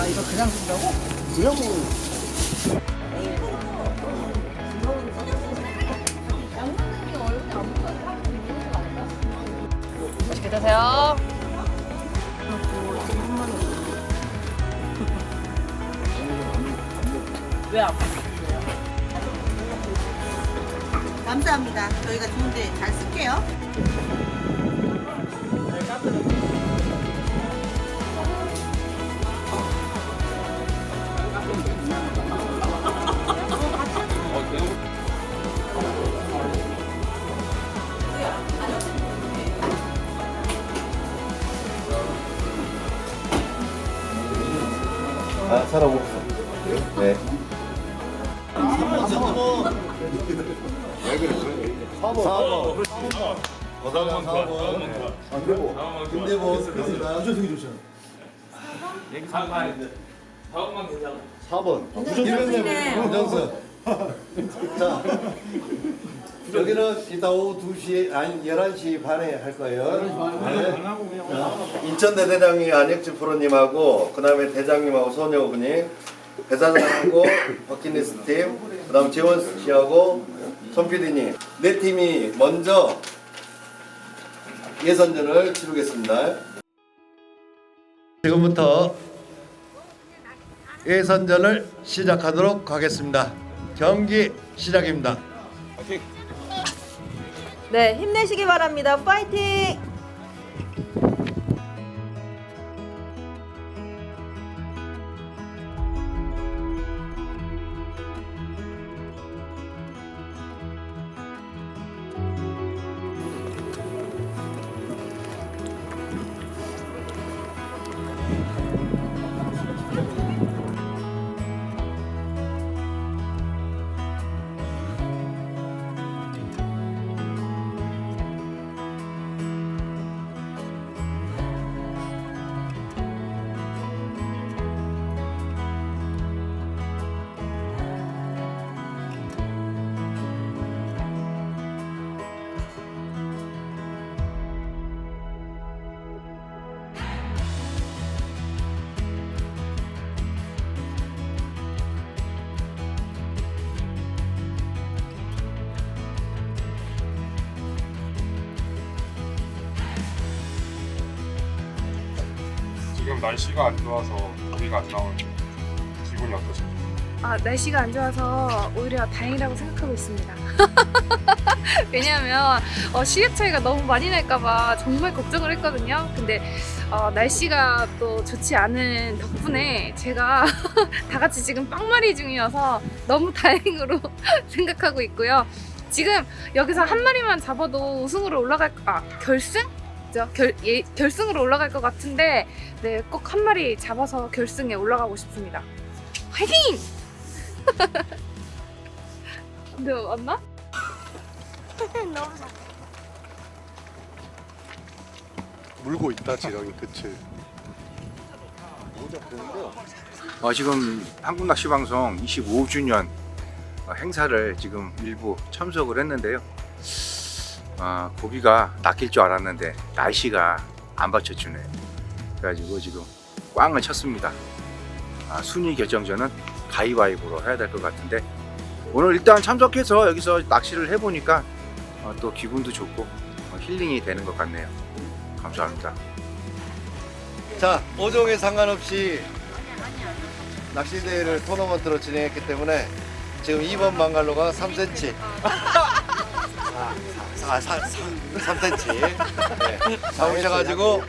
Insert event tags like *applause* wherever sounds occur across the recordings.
아 이거 그냥 쓴다고? 그냥 맛있게 드세요. *laughs* 왜 아파? 감사합니다. 저희가 좋은데 잘 쓸게요. 거다가 4번. 안되고. 김대보. 부정성이 좋잖아. 얘기 4번. 4번. 김영래. 부정성. 자. 여기는 이따 오후 2시, 아니 11시 반에 할 거예요. 네. 인천 대대장이 안혁진 프로님하고 그 다음에 대장님하고 소녀분이 배사장하고 *coughs* 버킷리스트 팀, 그 다음 재원 씨하고 son PD님 네 팀이 먼저 예선전을 치르겠습니다. 지금부터 예선전을 시작하도록 하겠습니다. 경기 시작입니다. 네, 힘내시기 바랍니다. 파이팅! 날씨가 안 좋아서 고기가 안 나오는 기분이 어떠십니까? 아, 날씨가 안 좋아서 오히려 다행이라고 생각하고 있습니다. *laughs* 왜냐하면 어, 시력 차이가 너무 많이 날까봐 정말 걱정을 했거든요. 근데 어, 날씨가 또 좋지 않은 덕분에 제가 *laughs* 다 같이 지금 빵마리 중이어서 너무 *laughs* 다행으로 생각하고 있고요. 지금 여기서 한 마리만 잡아도 우승으로 올라갈 아 결승? 죠 결, 예, 결승으로 올라갈 것 같은데 네, 꼭 한 마리 잡아서 결승에 올라가고 싶습니다. 화이팅! *laughs* 근데 맞나? *laughs* 물고 있다 지렁이 끝을 어, 지금 한국 낚시 방송 25주년 어, 행사를 지금 일부 참석을 했는데요. 어, 고기가 낚일 줄 알았는데 날씨가 안 받쳐주네. 그래가지고 지금 꽝을 쳤습니다. 아, 순위 결정전은 가위바위보로 해야 될 것 같은데 오늘 일단 참석해서 여기서 낚시를 해보니까 어, 또 기분도 좋고 어, 힐링이 되는 것 같네요. 감사합니다. 자, 오종에 상관없이 낚시대회를 토너먼트로 진행했기 때문에 지금 2번 망갈로가 3cm. *laughs* 아, 4, 4, 3cm. 네. 잡으셔가지고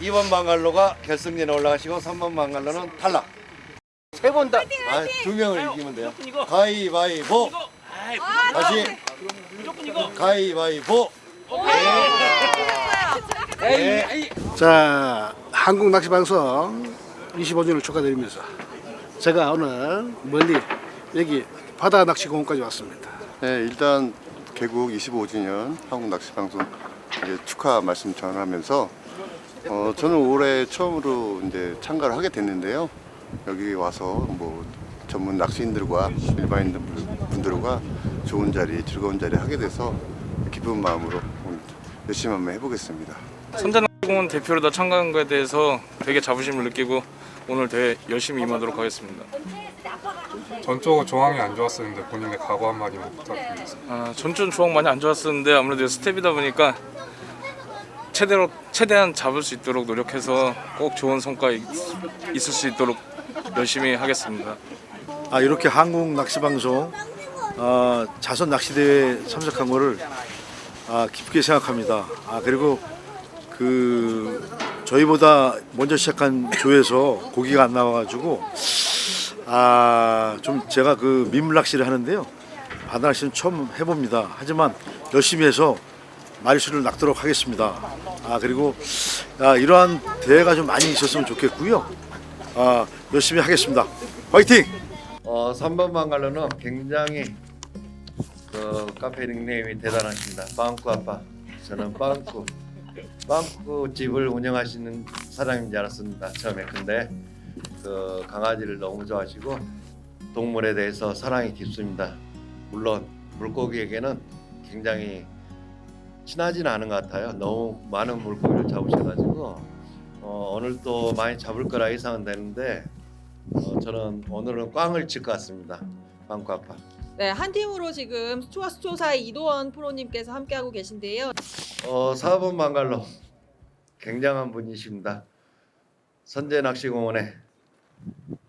2번 망갈로가 결승전에 올라가시고 3번 망갈로는 탈락. 세 번 다, 아, 두 명을 이기면 돼요. 가위바위보. 다시. 가위바위보. 네. 자 한국 낚시 방송 25주년을 축하드리면서 제가 오늘 멀리 여기 바다 낚시 공원까지 왔습니다. 네, 일단 개국 25주년 한국 낚시 방송 축하 말씀 전하면서 어, 저는 올해 처음으로 이제 참가를 하게 됐는데요. 여기 와서 뭐 전문 낚시인들과 일반인 분들과 좋은 자리, 즐거운 자리 하게 돼서 기쁜 마음으로 열심히 한번 해보겠습니다. 선전공원 대표로 참가한 거에 대해서 되게 자부심을 느끼고 오늘 대회 열심히 임하도록 하겠습니다. 전적으로 조항이 안 좋았었는데 본인의 각오 한마디만 부탁드리겠습니다. 아, 전전 조항 많이 안 좋았었는데 아무래도 스텝이다 보니까 최대로 최대한 잡을 수 있도록 노력해서 꼭 좋은 성과 있, 있을 수 있도록 열심히 하겠습니다. 아 이렇게 한국 낚시 방송 아, 자선 낚시 대회 참석한 거를 아, 기쁘게 생각합니다. 아 그리고 그 저희보다 먼저 시작한 조에서 고기가 안 나와가지고 아 좀 제가 그 민물 낚시를 하는데요. 바다 낚시는 처음 해봅니다. 하지만 열심히 해서 마리수를 낚도록 하겠습니다. 아 그리고 아, 이러한 대회가 좀 많이 있었으면 좋겠고요. 아 열심히 하겠습니다. 화이팅! 어, 3번 방갈로는 굉장히 그 카페 닉네임이 대단하십니다. 빵꾸 아빠. 저는 빵꾸. 빵꾸 집을 운영하시는 사장인 줄 알았습니다. 처음에. 근데 그 강아지를 너무 좋아하시고 동물에 대해서 사랑이 깊습니다. 물론 물고기에게는 굉장히 친하지는 않은 것 같아요. 너무 많은 물고기를 잡으셔가지고 어, 오늘 또 많이 잡을 거라 예상은 되는데 어, 저는 오늘은 꽝을 칠 것 같습니다. 아빠. 네, 한 팀으로 지금 수초와 수초 사이 이도원 프로님께서 함께하고 계신데요. 어, 4번 망갈로 굉장한 분이십니다. 선제 낚시공원의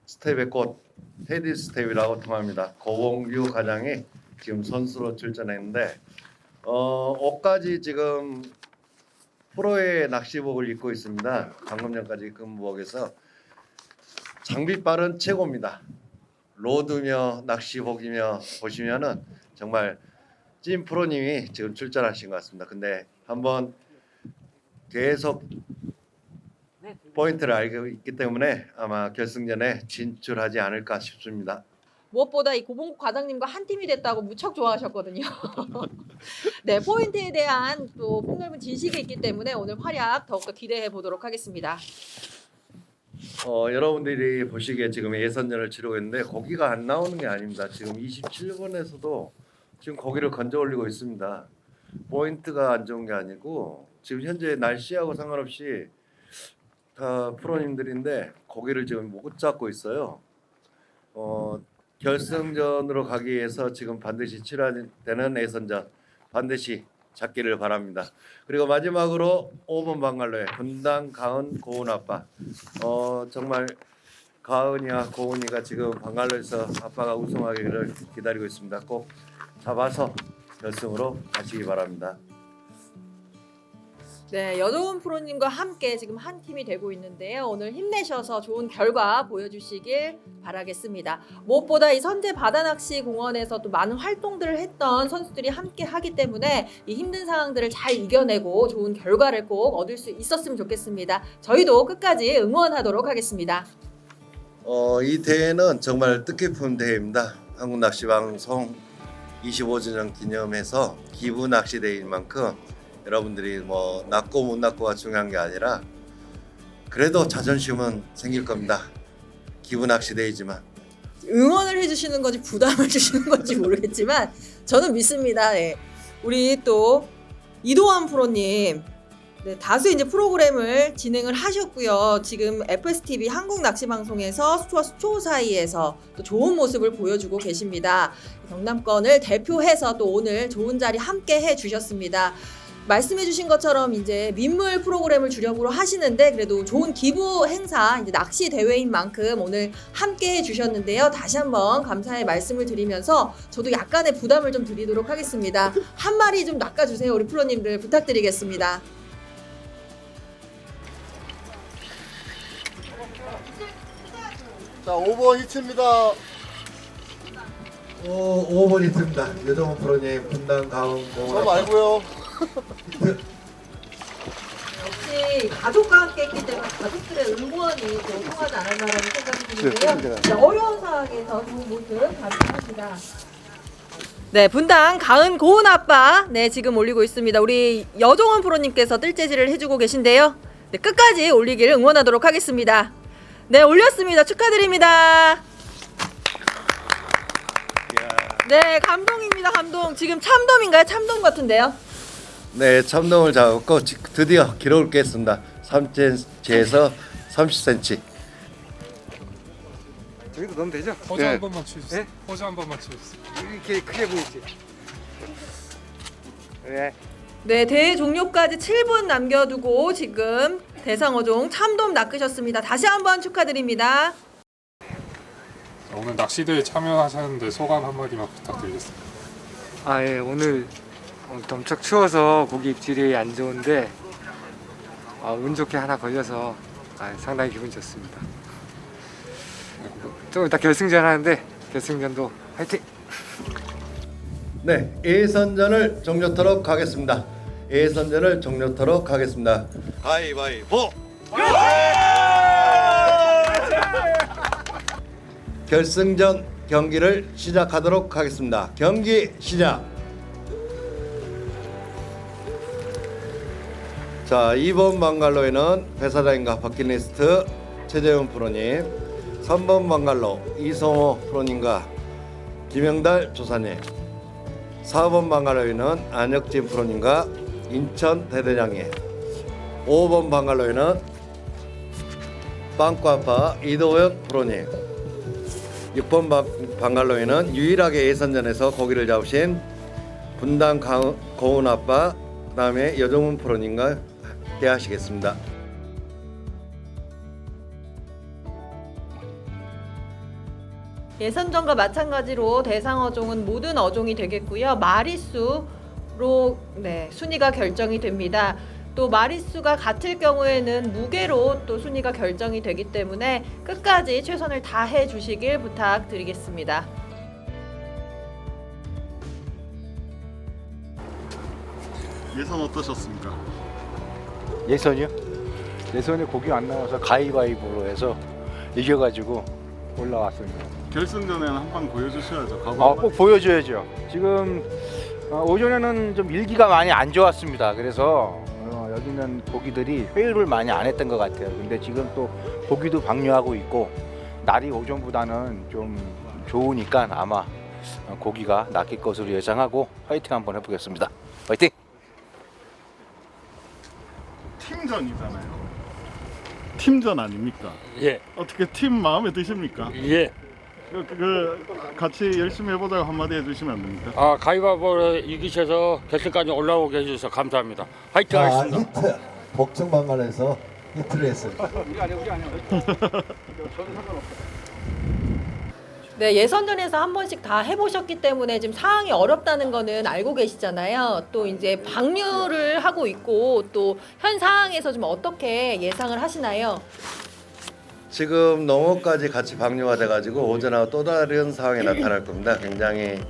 스텝의 꽃 테디 스텝이라고 통합니다. 고봉규 과장이 지금 선수로 출전했는데 어, 옷까지 지금 프로의 낚시복을 입고 있습니다. 방금 전까지 근무복에서 장비빨은 최고입니다. 로드며 낚시복이며 보시면은 정말 찐 프로님이 지금 출전하신 것 같습니다. 근데 한번 계속 포인트를 알고 있기 때문에 아마 결승전에 진출하지 않을까 싶습니다. 무엇보다 이 고봉국 과장님과 한 팀이 됐다고 무척 좋아하셨거든요. *laughs* 네, 포인트에 대한 또 폭넓은 지식이 있기 때문에 오늘 활약 더욱더 기대해 보도록 하겠습니다. 어, 여러분들이 보시기에 지금 예선전을 치르고 있는데 고기가 안 나오는 게 아닙니다. 지금 27번에서도 지금 고기를 건져 올리고 있습니다. 포인트가 안 좋은 게 아니고 지금 현재 날씨하고 상관없이 다 프로님들인데 고기를 지금 못 잡고 있어요. 어, 결승전으로 가기 위해서 지금 반드시 치러야 되는 예선전 반드시 잡기를 바랍니다. 그리고 마지막으로 5번 방갈로의 분당 가은 고은 아빠. 어 정말 가은이와 고은이가 지금 방갈로에서 아빠가 우승하기를 기다리고 있습니다. 꼭 잡아서 결승으로 가시기 바랍니다. 네, 여도훈 프로님과 함께 지금 한 팀이 되고 있는데요. 오늘 힘내셔서 좋은 결과 보여주시길 바라겠습니다. 무엇보다 이 선제 바다낚시 공원에서 또 많은 활동들을 했던 선수들이 함께 하기 때문에 이 힘든 상황들을 잘 이겨내고 좋은 결과를 꼭 얻을 수 있었으면 좋겠습니다. 저희도 끝까지 응원하도록 하겠습니다. 어, 이 대회는 정말 뜻깊은 대회입니다. 한국 낚시 방송 25주년 기념해서 기부 낚시 대회인 만큼 여러분들이 뭐 낚고 못 낚고가 중요한 게 아니라 그래도 자존심은 생길 겁니다. 기부 낚시 대회지만 응원을 해주시는 건지 부담을 *laughs* 주시는 건지 모르겠지만 저는 믿습니다. 네. 우리 또 이도환 프로님 네, 다수 이제 프로그램을 진행을 하셨고요. 지금 FSTV 한국 낚시 방송에서 수초와 수초 사이에서 또 좋은 모습을 보여주고 계십니다. 경남권을 대표해서 또 오늘 좋은 자리 함께 해 주셨습니다. 말씀해주신 것처럼 이제 민물 프로그램을 주력으로 하시는데 그래도 좋은 기부 행사 이제 낚시 대회인 만큼 오늘 함께 해주셨는데요. 다시 한번 감사의 말씀을 드리면서 저도 약간의 부담을 좀 드리도록 하겠습니다. 한 마리 좀 낚아주세요, 우리 프로님들 부탁드리겠습니다. 자, 5번 히트입니다. 오, 5번 있습니다. 여정호 프로님 분당 고은 저 말고요. 역시 가족과 함께 했기 때문에 가족들의 응원이 또 통하지 않았나라는 생각이 드는데요. 네, 네, 어려운 상황에서 좋은 모습 감사합니다. 네, 분당 가은 고은 아빠 네 지금 올리고 있습니다. 우리 여종원 프로님께서 뜰재질을 해주고 계신데요. 네, 끝까지 올리기를 응원하도록 하겠습니다. 네, 올렸습니다. 축하드립니다. 네, 감동입니다, 감동. 지금 참돔인가요? 참돔 같은데요? 네, 참돔을 잡았고 지- 드디어 기록을 깼습니다. 3cm에서 30cm. 저기도 넣으면 되죠? 포즈 네. 한 번만 치주세요. 네? 포즈 한 번만 치주세요. 이렇게 크게 보이지? 네. 네, 대회 종료까지 7분 남겨두고 지금 대상어종 참돔 낚으셨습니다. 다시 한번 축하드립니다. 자, 오늘 낚시대에 참여하셨는데 소감 한마디만 부탁드리겠습니다. 아, 예, 오늘 어, 엄청 추워서 고기 입질이 안 좋은데 아, 운 좋게 하나 걸려서 아, 상당히 기분 좋습니다. 좀 이따 결승전 하는데 결승전도 화이팅! 네, 예선전을 종료토록 하겠습니다. 예선전을 종료토록 하겠습니다. 가위바위보. 결승전 경기를 시작하도록 하겠습니다. 경기 시작. 자, 2번 방갈로에는 배사장님과 버킷리스트 최재훈 프로님, 3번 방갈로 이성호 프로님과 김영달 조사님, 4번 방갈로에는 안혁진 프로님과 인천 대대장님 5번 방갈로에는 빵과파 이도혁 프로님 6번 방, 방갈로에는 유일하게 예선전에서 고기를 잡으신 분당 가- 고운 아빠 그다음에 여정훈 프로님과 함께 하시겠습니다. 예선전과 마찬가지로 대상 어종은 모든 어종이 되겠고요. 마리수로 네, 순위가 결정이 됩니다. 또 마리수가 같을 경우에는 무게로 또 순위가 결정이 되기 때문에 끝까지 최선을 다해 주시길 부탁드리겠습니다. 예선 어떠셨습니까? 예선이요? 예선에 고기 안 나와서 가위바위보로 해서 이겨가지고 올라왔습니다. 결승전에는 한방 보여주셔야죠. 가보. 아, 꼭 보여줘야죠. 지금 어, 오전에는 좀 일기가 많이 안 좋았습니다. 그래서 어, 여기 있는 고기들이 회유를 많이 안 했던 것 같아요. 근데 지금 또 고기도 방류하고 있고 날이 오전보다는 좀 좋으니까 아마 어, 고기가 낚일 것으로 예상하고 화이팅 한번 해보겠습니다. 화이팅! 팀전이잖아요. 팀전 아닙니까? 예, 어떻게 팀 마음에 드십니까? 예. 그, 그 같이 열심히 해보자고 한마디 해주시면 안 됩니까? 아, 가위바위보를 이기셔서 결승까지 올라오게 해주셔서 감사합니다. 화이팅 하겠습니다. 히트 복층 방갈에서 히트를 했어요. *laughs* 네, 예선전에서 한 번씩 다 해보셨기 때문에 지금 상황이 어렵다는 거는 알고 계시잖아요. 또 이제 방류를 하고 있고 또 현 상황에서 좀 어떻게 예상을 하시나요? 지금 농어까지 같이 방류가 돼가지고 오전하고 또 다른 상황이 나타날 겁니다. 굉장히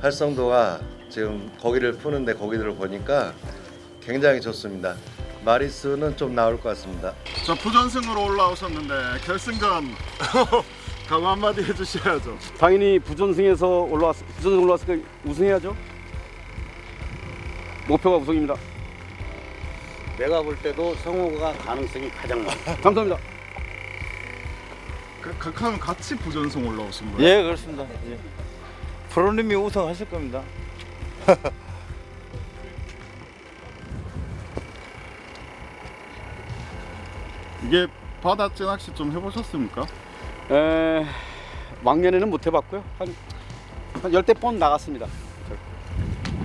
활성도가 지금 고기를 푸는데 고기들을 보니까 굉장히 좋습니다. 마리수는 좀 나올 것 같습니다. 자 부전승으로 올라오셨는데 결승전 *laughs* 각오 한마디 해주셔야죠. 당연히 부전승에서 올라왔, 부전승 올라왔으니까 우승해야죠. 목표가 우승입니다. 내가 볼 때도 성호가 가능성이 가장 많아. *laughs* 감사합니다. 그, 각하는 같이 부전승 올라오신 거예요? 예, 그렇습니다. 예. 프로님이 우승하실 겁니다. *laughs* 이게 바다째 낚시 좀 해보셨습니까? 에, 왕년에는 못 해봤고요. 한, 한 열대 번 나갔습니다.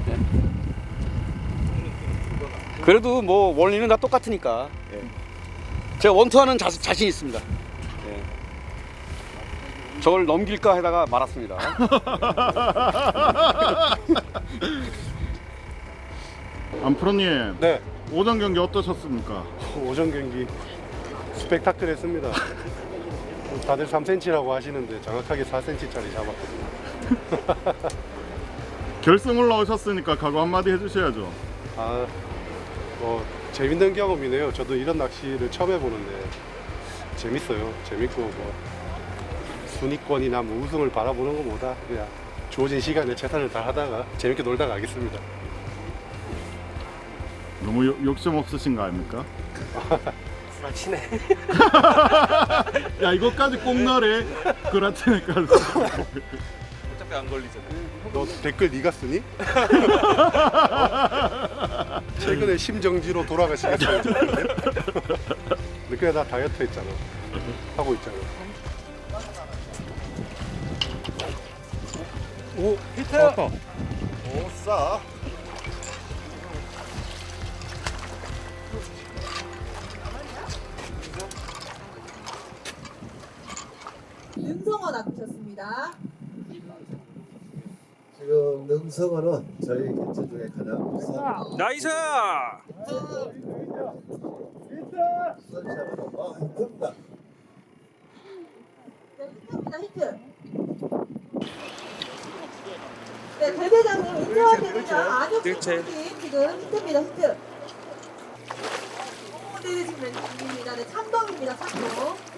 예. 그래도 뭐 원리는 다 똑같으니까. 예. 제가 원투하는 자, 자신 있습니다. 예. 저걸 넘길까 하다가 말았습니다. *laughs* 안프로님 네. 오전 경기 어떠셨습니까? 오전 경기 스펙타클했습니다. 다들 3cm라고 하시는데 정확하게 4cm짜리 잡았거든요. *laughs* 결승 올라오셨으니까 각오 한마디 해주셔야죠. 아, 뭐 재밌는 경험이네요. 저도 이런 낚시를 처음 해보는데 재밌어요. 재밌고 뭐 순위권이나 뭐 우승을 바라보는 것보다 그냥 주어진 시간에 최선을 다하다가 재밌게 놀다 가겠습니다. 너무 욕- 욕심 없으신 거 아닙니까? *laughs* 치네. *laughs* 야 이거까지 꼭 넣으래 그라티네까지 어차피 안 걸리잖아. 너 댓글 네가 쓰니? *laughs* 최근에 심정지로 돌아가시겠어요? 늦게 나 *laughs* 다이어트 했잖아. 하고 있잖아. 오 히트! 왔다. 오 싸. 능성어 낚으셨습니다. 지금 능성어는 저희 개체 중에 가장 비싼 나이스! 아 힘듭니다. 네, 히트입니다, 히트. 네, 대대장님 인정할 때입니다. 안혁 일체. 선수님 지금 히트입니다, 히트. 네, 지금 왼쪽입니다. 네, 참돔입니다, 참돔.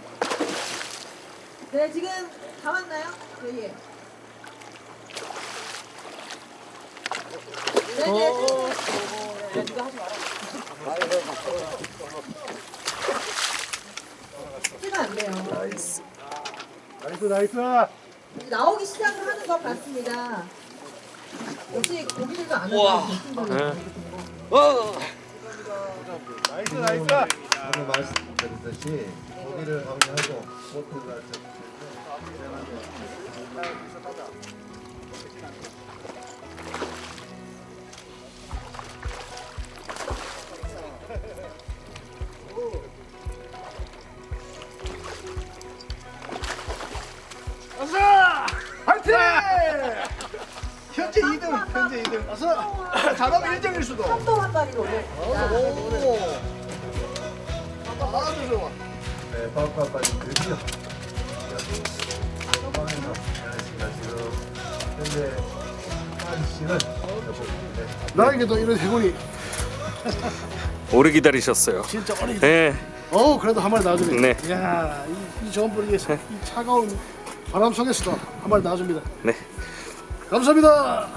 네, 지금 잡았나요? 네, 예. 네, 네, 네. 네, 이거 하지 마라. 티가 안 돼요. 나이스. 나이스 나이스! 나오기 시작을 하는 것 같습니다. 역시 고기들도 안 하고 나이스 나이스! 오늘 말씀드렸듯이 고기를 방류하고 보트가 화이팅! 현재 2등, 현재 2등. 어서 잘하면 1등일 수도. 참돔 한 마리로 올렸습니다. 아주 좋아. 네, 빠빠빠님 드디어 현재 한 네. 나에게도 이런 해군이 오래 기다리셨어요. 진짜 어리. 네. 어 그래도 한 마리 나와주네. 네. 이야 이, 이 좋은 분위기에서 이 차가운 바람 속에서도 한 마리 나와줍니다. 네. 감사합니다.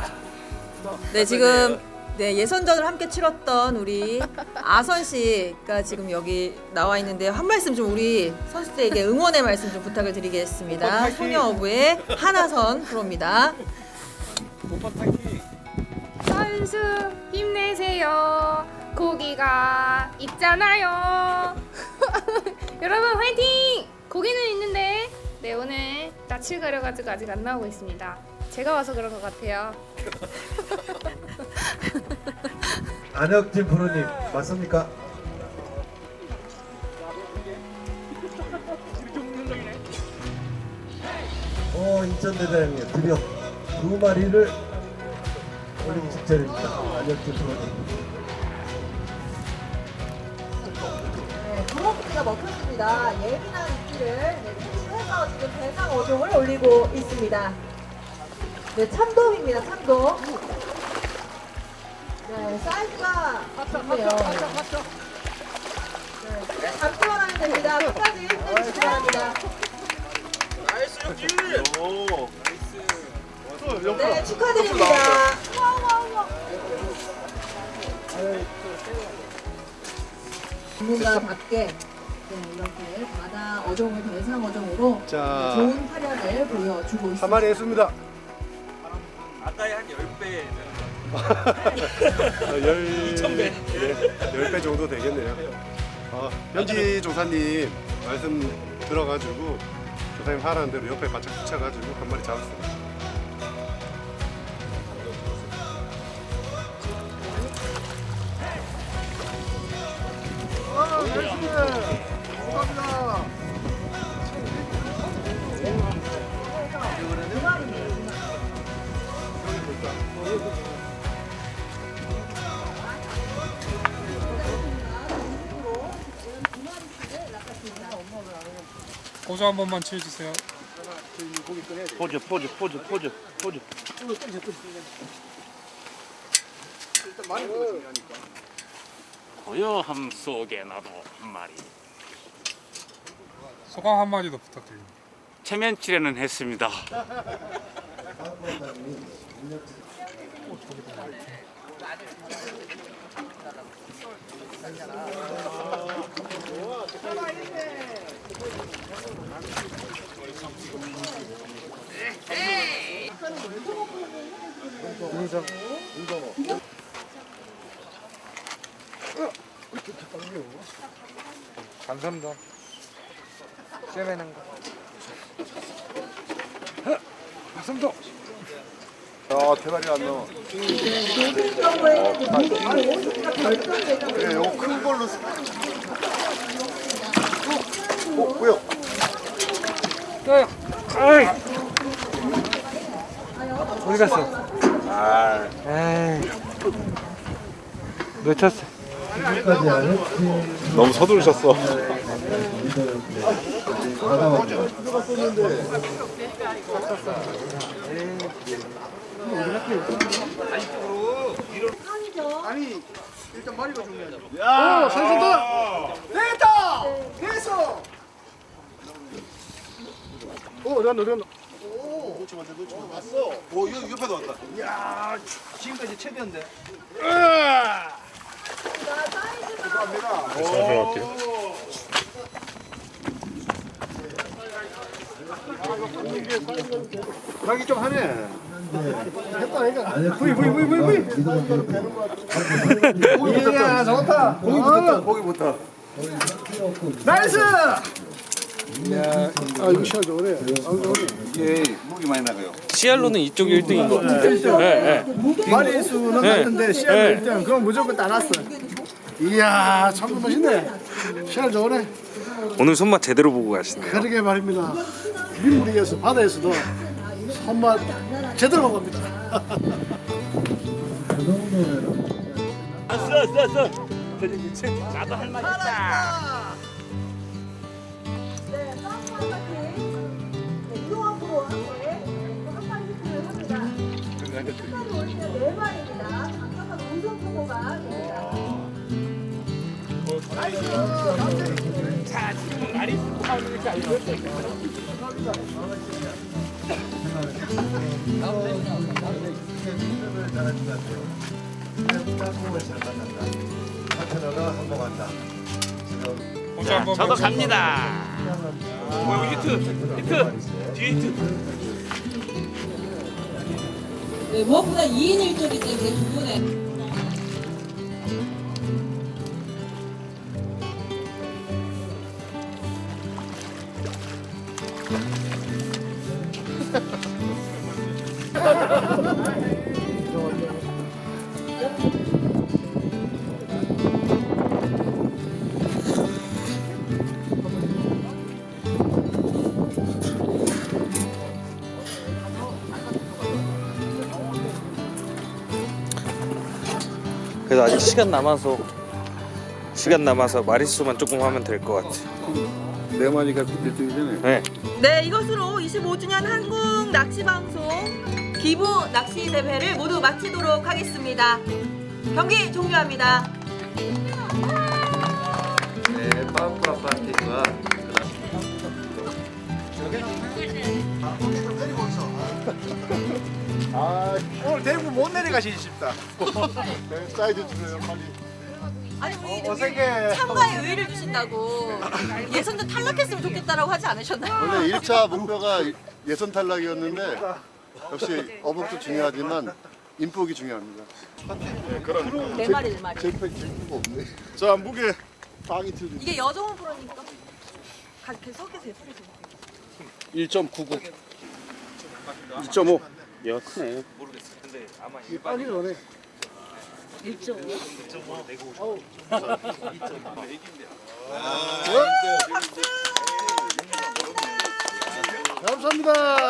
네, 지금 네, 예선전을 함께 치렀던 우리 아선 씨가 지금 여기 나와 있는데 한 말씀 좀 우리 선수들에게 응원의 말씀 좀 부탁을 드리겠습니다. 소녀어부의 하나선 프로입니다. 선수 힘내세요. 고기가 있잖아요. *laughs* 여러분 화이팅! 고기는 있는데 네 오늘 낯을 가려가지고 아직 안 나오고 있습니다. 제가 와서 그런 것 같아요. *laughs* 안혁진 프로님 맞습니까? 어 인천대장님 드디어 두 마리를 올리기 직전입니다. 안혁진 프로님. 네, 먹혔습니다. 예민한 입질을 네, 해서 지금 대상 어종을 올리고 있습니다. 네, 참돔입니다. 참돔. 네, 사이즈가 좋네요. 네, 잡기만 하면 됩니다. 끝까지 힘내주시기 바랍니다. 네, 축하드립니다. 전문가 밖에 네, 이렇게 바다 어종을 대상 어종으로 자. 좋은 활약을 보여주고 있습니다. 한 마리 했습니다. 아까의 한 10배. 어, 열 2,000배. 네, 10배 정도 되겠네요. 어, 현지 조사님 말씀 들어가지고 조사님 하라는 대로 옆에 바짝 붙여가지고 한 마리 잡았습니다. 포즈 한 번만 취해주세요. 포즈 포즈 포즈 포즈 포즈. 고요함 속에 나도 한 마리. 소감 한 마디도 부탁드립니다. 체면치레는 했습니다. 인성. 감사합니다. 쇠매는 거. 감사합니다. 아 대가리 안 나와. 그래, 요거 큰 걸로. 쓰- 어, 어, 뭐야? 아이. 어디 갔어? 아, 에이. 놓쳤어. 너무 서두르셨어. 아니 일단 머리가 중요하죠. 야, 선수다. 됐다. 됐어. 어, 어디 갔나, 어디 갔나? 오, 놓치면 안 돼. 왔어. 오, 이거 옆에도 왔다. 야, 지금까지 최대인데. 자기 좀 하네. 했다, 했다. 부이, 부이, 부이, 부이, 부이. 붙었다. 좋다. 고기 붙었다, 고기 붙었다. 나이스! 야, 아, 이거 시간 좋네. 아, 좋네. 이게 무기 많이 나가요. CR로는 이쪽이 1등인 것 같아요. 네, 네. 마리 수는 네. 같은데 시간 네. 1등. 그럼 무조건 따놨어. 이야, 참 멋있네. 시간 좋네. 오늘 손맛 제대로 보고 가시네요. 그러게 말입니다. 민물에서 바다에서도 손맛 제대로 먹습니다. 네, 히트를 올리면 우승 후보가 됩니다. 저도 갑니다. 오, 히트, 히트, 뒤에 히트. 네, 무엇보다 2인 1조이기 때문에 두 분의 그래도 아직 시간 남아서 시간 남아서 마리수만 조금 하면 될 것 같아. 네 마리가 1등이잖아요. 네. 네, 이것으로 25주년 한국 낚시 방송 기부 낚시 대회를 모두 마치도록 하겠습니다. 경기 종료합니다. 네, 빠빠 파티가 아, 오늘 대구 못 내려가시기 쉽다. *laughs* 사이드 줄여요, 빨리. 아니 우리 어색해. 참가에 의의를 주신다고 예선전 탈락했으면 좋겠다라고 하지 않으셨나요? 원래 1차 목표가 예선 탈락이었는데 역시 어복도 중요하지만 인복이 중요합니다. 네 마리 네 마리. 제팩 질수가 없네. 자, 무게 방이 틀리. 이게 여정훈 프로니까 가 계속 좀. 1.99. 2.5. 얘가 크네. 모르겠어. 근데 아마 이 빨리 오네. 1.5? 감사합니다.